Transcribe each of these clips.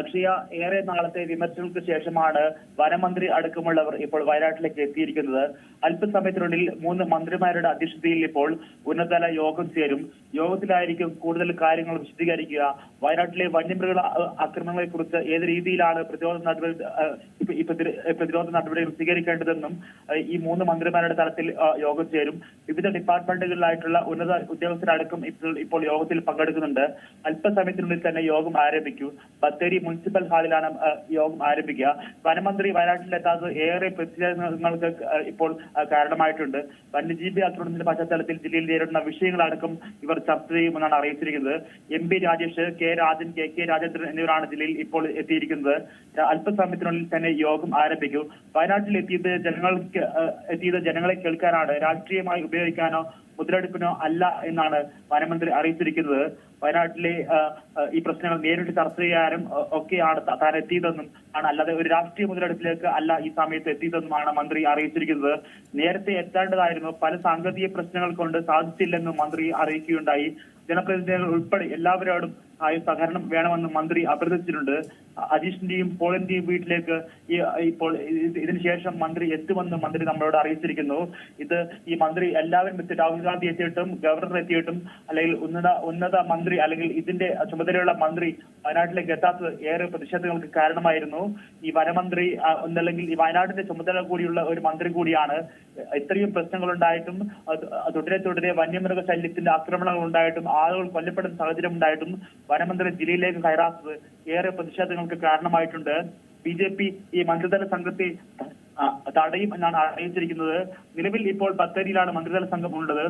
അക്ഷയ ഏറെ നാളത്തെ വിമർശനങ്ങൾക്ക് ശേഷമാണ് വനമന്ത്രി അടക്കമുള്ളവർ ഇപ്പോൾ വയനാട്ടിലേക്ക് എത്തിയിരിക്കുന്നത്. അല്പസമയത്തിനുള്ളിൽ മൂന്ന് മന്ത്രിമാരുടെ അധ്യക്ഷതയിൽ ഇപ്പോൾ ഉന്നതതല യോഗം ചേരും. യോഗത്തിലായിരിക്കും കൂടുതൽ കാര്യങ്ങൾ വിശദീകരിക്കുക. വയനാട്ടിലെ വന്യമൃഗ ആക്രമണങ്ങളെ കുറിച്ച് ഏത് രീതിയിലാണ് പ്രതിരോധ നടപടി പ്രതിരോധ നടപടികൾ സ്വീകരിക്കേണ്ടതെന്നും ഈ മൂന്ന് മന്ത്രിമാരുടെ തലത്തിൽ യോഗം ചേരും. വിവിധ ഡിപ്പാർട്ട്മെന്റുകളിലായിട്ടുള്ള ഉന്നത ഉദ്യോഗസ്ഥരടക്കം ഇപ്പോൾ ഇപ്പോൾ യോഗത്തിൽ പങ്കെടുക്കുന്നുണ്ട്. അല്പസമയത്തിനുള്ളിൽ തന്നെ യോഗം ആരംഭിക്കും. ബത്തേരി മുനിസിപ്പൽ ഹാളിലാണ് യോഗം ആരംഭിക്കുക. വനമന്ത്രി വയനാട്ടിലെത്താത്തത് ഏറെ പ്രതിഷേധങ്ങൾക്ക് ഇപ്പോൾ കാരണമായിട്ടുണ്ട്. വന്യജീവി ആക്രമണത്തിന്റെ പശ്ചാത്തലത്തിൽ ജില്ലയിൽ നേരിടുന്ന വിഷയങ്ങളടക്കം ഇവർ ചർച്ച ചെയ്യുമെന്നാണ് അറിയിച്ചിരിക്കുന്നത്. M P Rajesh K Rajan K K Rajendran എന്നിവരാണ് ജില്ലയിൽ ഇപ്പോൾ എത്തിയിരിക്കുന്നത്. അല്പസമയത്തിനുള്ളിൽ തന്നെ യോഗം ആരംഭിക്കും. വയനാട്ടിൽ എത്തിയത് ജനങ്ങൾക്ക് എത്തിയത് ജനങ്ങളെ കേൾക്കാനാണ് രാഷ്ട്രീയമായി ഉപയോഗിക്കാനോ മുതലെടുപ്പിനോ അല്ല എന്നാണ് വനമന്ത്രി അറിയിച്ചിരിക്കുന്നത്. വയനാട്ടിലെ ഈ പ്രശ്നങ്ങൾ നേരിട്ട് ചർച്ച ചെയ്യാനും ഒക്കെയാണ് താൻ എത്തിയതെന്നും ആണ്. അല്ലാതെ ഒരു രാഷ്ട്രീയ മുതലെടുപ്പിലേക്ക് അല്ല ഈ സമയത്ത് എത്തിയതെന്നുമാണ് മന്ത്രി അറിയിച്ചിരിക്കുന്നത്. നേരത്തെ എത്തേണ്ടതായിരുന്നു. പല സാങ്കേതിക പ്രശ്നങ്ങൾ കൊണ്ട് സാധിച്ചില്ലെന്നും മന്ത്രി അറിയിക്കുകയുണ്ടായി. ജനപ്രതിനിധികൾ ഉൾപ്പെടെ എല്ലാവരോടും ആയി സഹകരണം വേണമെന്ന് മന്ത്രി അഭ്യർത്ഥിച്ചിട്ടുണ്ട്. അജീഷിന്റെയും പോളിന്റെയും വീട്ടിലേക്ക് ഈ ഇപ്പോൾ ഇതിനുശേഷം ഇതിന് ശേഷം മന്ത്രി എത്തുമെന്ന് മന്ത്രി നമ്മളോട് അറിയിച്ചിരിക്കുന്നു. ഇത് ഈ മന്ത്രി എല്ലാവരും എത്തി രാഹുൽ ഗാന്ധി എത്തിയിട്ടും ഗവർണർ എത്തിയിട്ടും അല്ലെങ്കിൽ ഉന്നത ഉന്നത മന്ത്രി അല്ലെങ്കിൽ ഇതിന്റെ ചുമതലയുള്ള മന്ത്രി വയനാട്ടിലേക്ക് എത്താത്തത് ഏറെ പ്രതിഷേധങ്ങൾക്ക് കാരണമായിരുന്നു. ഈ വനമന്ത്രി ഒന്നല്ലെങ്കിൽ ഈ വയനാടിന്റെ ചുമതല കൂടിയുള്ള ഒരു മന്ത്രി കൂടിയാണ്. ഇത്രയും പ്രശ്നങ്ങൾ ഉണ്ടായിട്ടും തുടരെ തുടരെ വന്യമൃഗ ശല്യത്തിന്റെ ആക്രമണങ്ങൾ ഉണ്ടായിട്ടും ആളുകൾ കൊല്ലപ്പെടുന്ന സാഹചര്യം ഉണ്ടായിട്ടും വനമന്ത്രി ജില്ലയിലേക്ക് കയറാത്തത് ഏറെ പ്രതിഷേധങ്ങൾക്ക് കാരണമായിട്ടുണ്ട്. ബി ജെ പി ഈ മന്ത്രിതല സംഘത്തെ തടയും എന്നാണ് അറിയിച്ചിരിക്കുന്നത്. നിലവിൽ ഇപ്പോൾ ബത്തേരിയിലാണ് മന്ത്രിതല സംഘം ഉള്ളത്.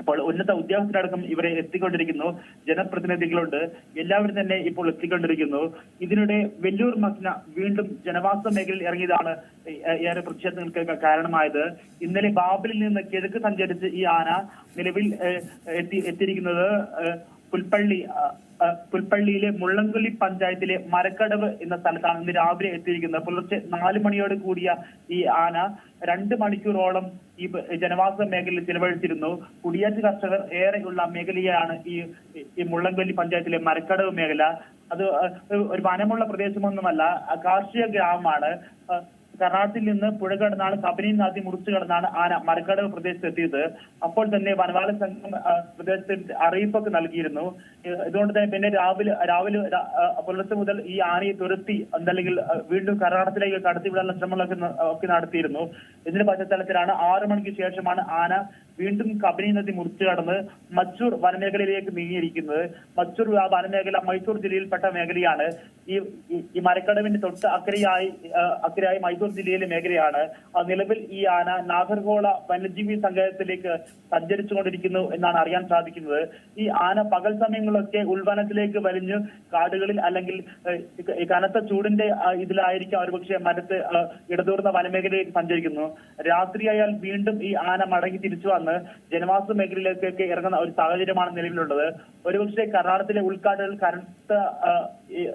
അപ്പോൾ ഉന്നത ഉദ്യോഗസ്ഥരടക്കം ഇവരെ എത്തിക്കൊണ്ടിരിക്കുന്നു. ജനപ്രതിനിധികളുണ്ട്. എല്ലാവരും തന്നെ ഇപ്പോൾ എത്തിക്കൊണ്ടിരിക്കുന്നു. ഇതിനിടെ വെല്ലൂർ മഗ്ന വീണ്ടും ജനവാസ മേഖലയിൽ ഇറങ്ങിയതാണ് ഏറെ പ്രതിഷേധങ്ങൾക്ക് കാരണമായത്. ഇന്നലെ ബാബിലിൽ നിന്ന് കിഴക്ക് സഞ്ചരിച്ച് ഈ ആന നിലവിൽ എത്തി എത്തിയിരിക്കുന്നത്. പുൽപ്പള്ളി പുൽപ്പള്ളിയിലെ മുള്ളംകൊല്ലി പഞ്ചായത്തിലെ മരക്കടവ് എന്ന സ്ഥലത്താണ് ഇന്ന് രാവിലെ എത്തിയിരിക്കുന്നത്. പുലർച്ചെ നാല് മണിയോട് കൂടിയ ഈ ആന രണ്ട് മണിക്കൂറോളം ഈ ജനവാസ മേഖലയിൽ ചിലവഴിച്ചിരുന്നു. കുടിയേറ്റ കർഷകർ ഏറെയുള്ള മേഖലയാണ് ഈ ഈ മുള്ളംകൊല്ലി പഞ്ചായത്തിലെ മരക്കടവ് മേഖല. അത് ഒരു- വനമുള്ള പ്രദേശമൊന്നുമല്ല കാർഷിക ഗ്രാമമാണ്. കർണാടകത്തിൽ നിന്ന് പുഴ കടന്നാണ് കബനി നദി മുറിച്ചു കടന്നാണ് ആന മരക്കടവ് പ്രദേശത്ത് എത്തിയത് അപ്പോൾ തന്നെ വനപാല സംഘം ആ, പ്രദേശത്ത് അറിയിപ്പൊക്കെ നൽകിയിരുന്നു. ഇതുകൊണ്ട് തന്നെ പിന്നെ രാവിലെ രാവിലെ പുലർച്ചെ മുതൽ ഈ ആനയെ തുരത്തി എന്തല്ലെങ്കിൽ വീണ്ടും കർണാടകത്തിലേക്ക് കടത്തിവിടാനുള്ള ശ്രമങ്ങളൊക്കെ ഒക്കെ നടത്തിയിരുന്നു. ഇതിന്റെ പശ്ചാത്തലത്തിലാണ് ആറു മണിക്ക് ശേഷമാണ് ആന വീണ്ടും കബനി നദി മുറിച്ചു കടന്ന് മച്ചൂർ വനമേഖലയിലേക്ക് നീങ്ങിയിരിക്കുന്നത്. മച്ചൂർ വനമേഖല മൈസൂർ ജില്ലയിൽപ്പെട്ട മേഖലയാണ്. ഈ- ഈ മരക്കടവിന്റെ തൊട്ട് അക്കരയായി അക്കരയായി മൈസൂർ ജില്ലയിലെ മേഖലയാണ്. നിലവിൽ ഈ ആന നാഗർകോള വന്യജീവി സങ്കേതത്തിലേക്ക് സഞ്ചരിച്ചുകൊണ്ടിരിക്കുന്നു എന്നാണ് അറിയാൻ സാധിക്കുന്നത്. ഈ ആന പകൽ സമയങ്ങളിലൊക്കെ ഉൾവനത്തിലേക്ക് വലിഞ്ഞ് കാടുകളിൽ അല്ലെങ്കിൽ കനത്ത ചൂടിന്റെ ഇതിലായിരിക്കും അവർ ഒരുപക്ഷെ മരത്ത് ഇടതൂർന്ന വനമേഖലയിലേക്ക് സഞ്ചരിക്കുന്നു. രാത്രിയായാൽ വീണ്ടും ഈ ആന മടങ്ങി തിരിച്ചു വന്ന് ജനവാസ മേഖലയിലേക്കൊക്കെ ഇറങ്ങുന്ന ഒരു സാഹചര്യമാണ് നിലവിലുള്ളത്. ഒരുപക്ഷെ കർണാടകത്തിലെ ഉൾക്കാടുകൾ കനത്ത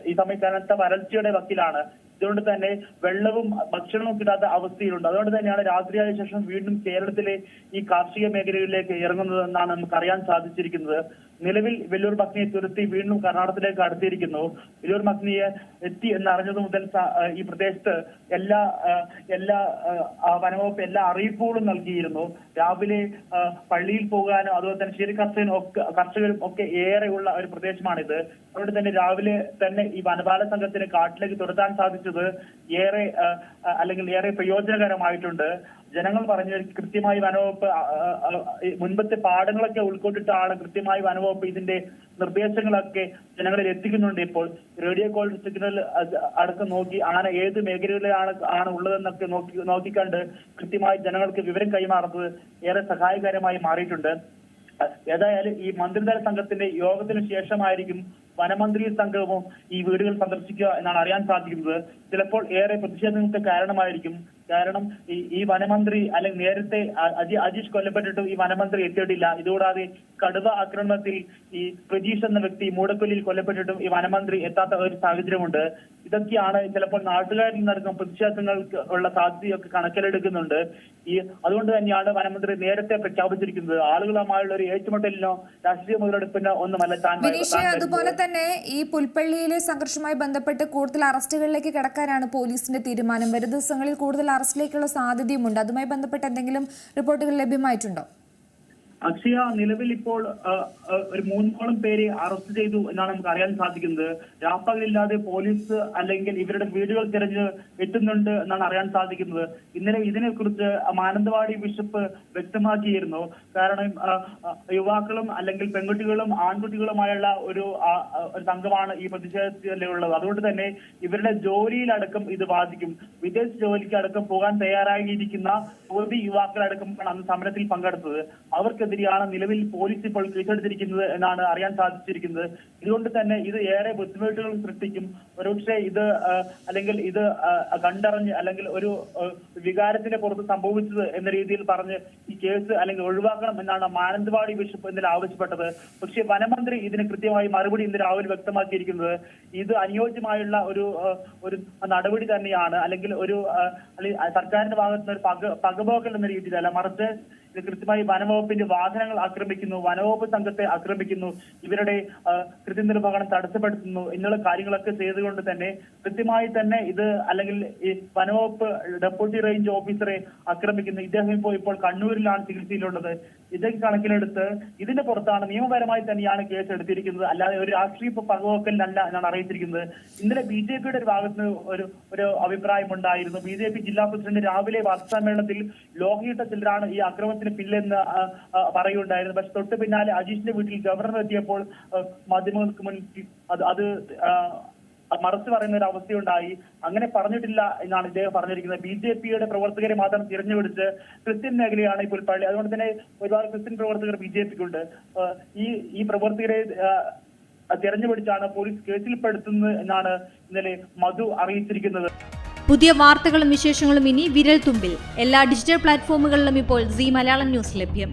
ഈ സമയം കനത്ത വരൾച്ചയുടെ വക്കിലാണ് ഇതുകൊണ്ട് തന്നെ വെള്ളവും ഭക്ഷണവും കിട്ടാത്ത അവസ്ഥയിലുണ്ട്. അതുകൊണ്ട് തന്നെയാണ് രാത്രിയായ ശേഷം വീണ്ടും കേരളത്തിലെ ഈ കാർഷിക മേഖലകളിലേക്ക് ഇറങ്ങുന്നത് എന്നാണ് നമുക്ക് അറിയാൻ സാധിച്ചിരിക്കുന്നത്. നിലവിൽ വെല്ലൂർ മഗ്നിയെ തുരത്തി വീണ്ടും കർണാടകത്തിലേക്ക് അടുത്തിരിക്കുന്നു. വെല്ലൂർ മഗ്നിയെ എത്തി എന്നറിഞ്ഞത് മുതൽ ഈ പ്രദേശത്ത് എല്ലാ എല്ലാ വനംവകുപ്പ് എല്ലാ അറിയിപ്പുകളും നൽകിയിരുന്നു. രാവിലെ പള്ളിയിൽ പോകാനും അതുപോലെ തന്നെ ശരി കർഷകനും ഒക്കെ കർഷകരും ഒക്കെ ഏറെയുള്ള ഒരു പ്രദേശമാണിത്. അതുകൊണ്ട് തന്നെ രാവിലെ തന്നെ ഈ വനപാല സംഘത്തിന് കാട്ടിലേക്ക് തുരത്താൻ സാധിച്ചത് ഏറെ അല്ലെങ്കിൽ ഏറെ പ്രയോജനകരമായിട്ടുണ്ട്. ജനങ്ങൾ പറഞ്ഞു കൃത്യമായി വനവകുപ്പ് മുൻപത്തെ പാഠങ്ങളൊക്കെ ഉൾക്കൊണ്ടിട്ടാണ് കൃത്യമായി വനവകുപ്പ് ഇതിന്റെ നിർദ്ദേശങ്ങളൊക്കെ ജനങ്ങളിൽ എത്തിക്കുന്നുണ്ട് ഇപ്പോൾ. റേഡിയോ കോൾ സിഗ്നൽ അടക്കം നോക്കി ആന ഏത് മേഖലകളിലാണ് ആണ് ഉള്ളതെന്നൊക്കെ നോക്കി നോക്കിക്കണ്ട് കൃത്യമായി ജനങ്ങൾക്ക് വിവരം കൈമാറുന്നത് ഏറെ സഹായകരമായി മാറിയിട്ടുണ്ട്. ഏതായാലും ഈ മന്ത്രിതല സംഘത്തിന്റെ യോഗത്തിന് ശേഷമായിരിക്കും വനമന്ത്രി സംഘവും ഈ വീടുകൾ സന്ദർശിക്കുക എന്നാണ് അറിയാൻ സാധിക്കുന്നത്. ചിലപ്പോൾ ഏറെ പ്രതിഷേധങ്ങൾക്ക് കാരണമായിരിക്കും കാരണം ഈ ഈ വനമന്ത്രി അല്ലെങ്കിൽ നേരത്തെ അജി അജീഷ് കൊല്ലപ്പെട്ടിട്ടും ഈ വനമന്ത്രി എത്തിയിട്ടില്ല. ഇതുകൂടാതെ കടുവ ആക്രമണത്തിൽ ഈ പ്രജീഷ് എന്ന വ്യക്തി മൂടക്കൊല്ലിൽ കൊല്ലപ്പെട്ടിട്ടും ഈ വനമന്ത്രി എത്താത്ത ഒരു സാഹചര്യമുണ്ട്. ഇതൊക്കെയാണ് ചിലപ്പോൾ നാട്ടുകാരിൽ നടക്കുന്ന പ്രതിഷേധങ്ങൾക്ക് ഉള്ള സാധ്യതയൊക്കെ കണക്കിലെടുക്കുന്നുണ്ട്. ഈ അതുകൊണ്ട് തന്നെയാണ് വനമന്ത്രി നേരത്തെ പ്രഖ്യാപിച്ചിരിക്കുന്നത്. ആളുകളുമായുള്ള ഒരു ഏറ്റുമുട്ടലിനോ രാഷ്ട്രീയ മുതലെടുപ്പിനോ ഒന്നുമല്ല താൻ അതുപോലെ തന്നെ ഈ പുൽപ്പള്ളിയിലെ സംഘർഷവുമായി ബന്ധപ്പെട്ട് കൂടുതൽ അറസ്റ്റുകളിലേക്ക് കടക്കാനാണ് പോലീസിന്റെ തീരുമാനം. വരും ദിവസങ്ങളിൽ കൂടുതൽ അറസ്റ്റിലേക്കുള്ള സാധ്യതയുമുണ്ട്. അതുമായി ബന്ധപ്പെട്ട് എന്തെങ്കിലും റിപ്പോർട്ടുകൾ ലഭ്യമായിട്ടുണ്ടോ? അക്ഷയ നിലവിൽ ഇപ്പോൾ ഒരു മൂന്നോളം പേരെ അറസ്റ്റ് ചെയ്തു എന്നാണ് നമുക്ക് അറിയാൻ സാധിക്കുന്നത്. രാപ്പകലില്ലാതെ പോലീസ് അല്ലെങ്കിൽ ഇവരുടെ വീടുകൾ തിരഞ്ഞ് എത്തുന്നുണ്ട് എന്നാണ് അറിയാൻ സാധിക്കുന്നത്. ഇന്നലെ ഇതിനെക്കുറിച്ച് മാനന്തവാടി ബിഷപ്പ് വ്യക്തമാക്കിയിരുന്നു. കാരണം യുവാക്കളും അല്ലെങ്കിൽ പെൺകുട്ടികളും ആൺകുട്ടികളുമായുള്ള ഒരു ഒരു സംഘമാണ് ഈ പ്രതിഷേധത്തിലുള്ളത്. അതുകൊണ്ട് തന്നെ ഇവരുടെ ജോലിയിലടക്കം ഇത് ബാധിക്കും. വിദേശ ജോലിക്ക് അടക്കം പോകാൻ തയ്യാറായിരിക്കുന്ന യുവതി യുവാക്കളടക്കമാണ് അന്ന് സമരത്തിൽ പങ്കെടുത്തത്. അവർക്കെതിരെയാണ് നിലവിൽ പോലീസ് ഇപ്പോൾ കേസെടുത്തിരിക്കുന്നത് എന്നാണ് അറിയാൻ സാധിച്ചിരിക്കുന്നത്. ഇതുകൊണ്ട് തന്നെ ഇത് ഏറെ ബുദ്ധിമുട്ടുകൾ സൃഷ്ടിക്കും. ഒരുപക്ഷെ ഇത് അല്ലെങ്കിൽ ഇത് കണ്ടറിഞ്ഞ് അല്ലെങ്കിൽ ഒരു വികാരത്തിന്റെ പുറത്ത് സംഭവിച്ചത് എന്ന രീതിയിൽ പറഞ്ഞ് ഈ കേസ് അല്ലെങ്കിൽ ഒഴിവാക്കണം എന്നാണ് മാനന്തവാടി ബിഷപ്പ് ഇന്നലെ ആവശ്യപ്പെട്ടത്. പക്ഷേ വനമന്ത്രി ഇതിന് കൃത്യമായി മറുപടി ഇന്ന് രാവിലെ വ്യക്തമാക്കിയിരിക്കുന്നത് ഇത് അനുയോജ്യമായുള്ള ഒരു ഒരു നടപടി തന്നെയാണ്. അല്ലെങ്കിൽ ഒരു സർക്കാരിന്റെ ഭാഗത്തുനിന്ന് ഒരു പക പകപോക്കൽ എന്ന രീതിയിലല്ല. മറിച്ച് കൃത്യമായി വനവകുപ്പിന്റെ വാഹനങ്ങൾ ആക്രമിക്കുന്നു വനവകുപ്പ് സംഘത്തെ ആക്രമിക്കുന്നു ഇവരുടെ കൃത്യനിർവഹണം തടസ്സപ്പെടുത്തുന്നു എന്നുള്ള കാര്യങ്ങളൊക്കെ ചെയ്തുകൊണ്ട് തന്നെ കൃത്യമായി തന്നെ ഇത് അല്ലെങ്കിൽ ഈ വനവകുപ്പ് ഡെപ്യൂട്ടി റേഞ്ച് ഓഫീസറെ ആക്രമിക്കുന്നു. ഇദ്ദേഹം ഇപ്പോൾ ഇപ്പോൾ കണ്ണൂരിലാണ് ചികിത്സയിലുള്ളത്. ഇതൊക്കെ കണക്കിലെടുത്ത് ഇതിന്റെ പുറത്താണ് നിയമപരമായി തന്നെയാണ് കേസ് എടുത്തിരിക്കുന്നത്. അല്ലാതെ ഒരു രാഷ്ട്രീയ പകവെക്കലിനല്ല എന്നാണ് അറിയിച്ചിരിക്കുന്നത്. ഇന്നലെ ബി ജെ പിയുടെ ഒരു ഭാഗത്ത് ഒരു ഒരു അഭിപ്രായം ഉണ്ടായിരുന്നു ബി ജെ പി ജില്ലാ പ്രസിഡന്റ് രാവിലെ വാർത്താസമ്മേളനത്തിൽ ലോഹയിട്ട ചിലരാണ് ഈ അക്രമത്തിന് പിന്നിലെന്ന് പറയുകയുണ്ടായിരുന്നു. പക്ഷെ തൊട്ട് പിന്നാലെ അജീഷിന്റെ വീട്ടിൽ ഗവർണർ എത്തിയപ്പോൾ മാധ്യമങ്ങൾക്ക് മുന്നിൽ അത് അത് മറച്ചു പറയുന്ന ഒരു അവസ്ഥയുണ്ടായി. അങ്ങനെ പറഞ്ഞിട്ടില്ല എന്നാണ് ഇദ്ദേഹം പറഞ്ഞിരിക്കുന്നത്. ബി ജെ പിയുടെ പ്രവർത്തകരെ മാത്രം തിരഞ്ഞുപിടിച്ച് ക്രിസ്ത്യൻ മേഖലയാണ് ഇപ്പോൾ പള്ളി. അതുകൊണ്ട് തന്നെ ഒരുപാട് ക്രിസ്ത്യൻ പ്രവർത്തകർ ബി ജെ പിക്കുണ്ട്. ഈ ഈ പ്രവർത്തകരെ തിരഞ്ഞുപിടിച്ചാണ് പോലീസ് കേസിൽപ്പെടുത്തുന്നത് എന്നാണ് ഇന്നലെ മധു അറിയിച്ചിരിക്കുന്നത്. പുതിയ വാർത്തകളും വിശേഷങ്ങളും ഇനി വിരൽ തുമ്പിൽ എല്ലാ ഡിജിറ്റൽ പ്ലാറ്റ്ഫോമുകളിലും ഇപ്പോൾ സി മലയാളം ന്യൂസ് ലഭ്യം.